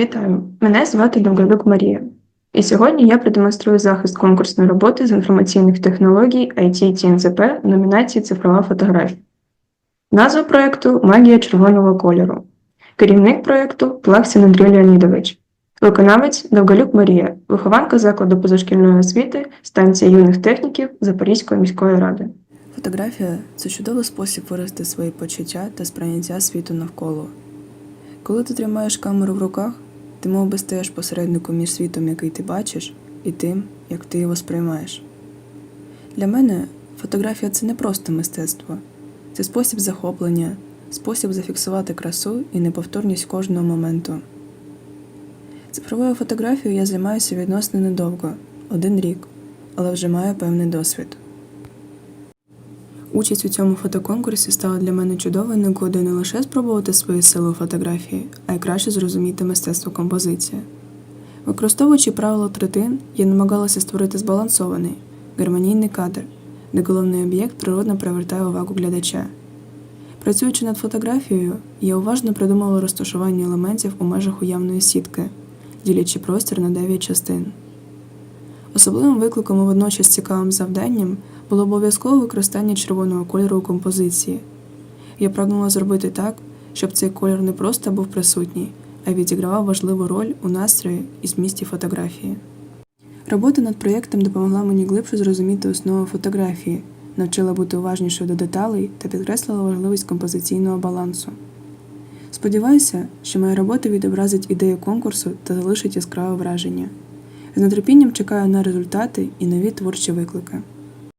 Вітаю! Мене звати Довголюк Марія. І сьогодні я продемонструю захист конкурсної роботи з інформаційних технологій IT ТНЗП в номінації Цифрова фотографія. Назва проєкту Магія червоного кольору. Керівник проєкту Плаксін Андрій Леонідович. Виконавець Довголюк Марія, вихованка закладу позашкільної освіти, станція юних техніків Запорізької міської ради. Фотографія це чудовий спосіб виразити свої почуття та сприйняття світу навколо. Коли ти тримаєш камеру в руках, ти мов би стаєш посередником між світом, який ти бачиш, і тим, як ти його сприймаєш. Для мене фотографія це не просто мистецтво, це спосіб захоплення, спосіб зафіксувати красу і неповторність кожного моменту. Цифровою фотографією я займаюся відносно недовго один рік, але вже маю певний досвід. Участь у цьому фотоконкурсі стала для мене чудовою нагодою не лише спробувати свої сили у фотографії, а й краще зрозуміти мистецтво композиції. Використовуючи правило третин, я намагалася створити збалансований, гармонійний кадр, де головний об'єкт природно привертає увагу глядача. Працюючи над фотографією, я уважно придумала розташування елементів у межах уявної сітки, ділячи простір на 9 частин. Особливим викликом і водночас цікавим завданням було обов'язкове використання червоного кольору у композиції. Я прагнула зробити так, щоб цей колір не просто був присутній, а відігравав важливу роль у настрої і змісті фотографії. Робота над проєктом допомогла мені глибше зрозуміти основу фотографії, навчила бути уважнішою до деталей та підкреслила важливість композиційного балансу. Сподіваюся, що моя робота відобразить ідею конкурсу та залишить яскраве враження. З нетерпінням чекаю на результати і нові творчі виклики.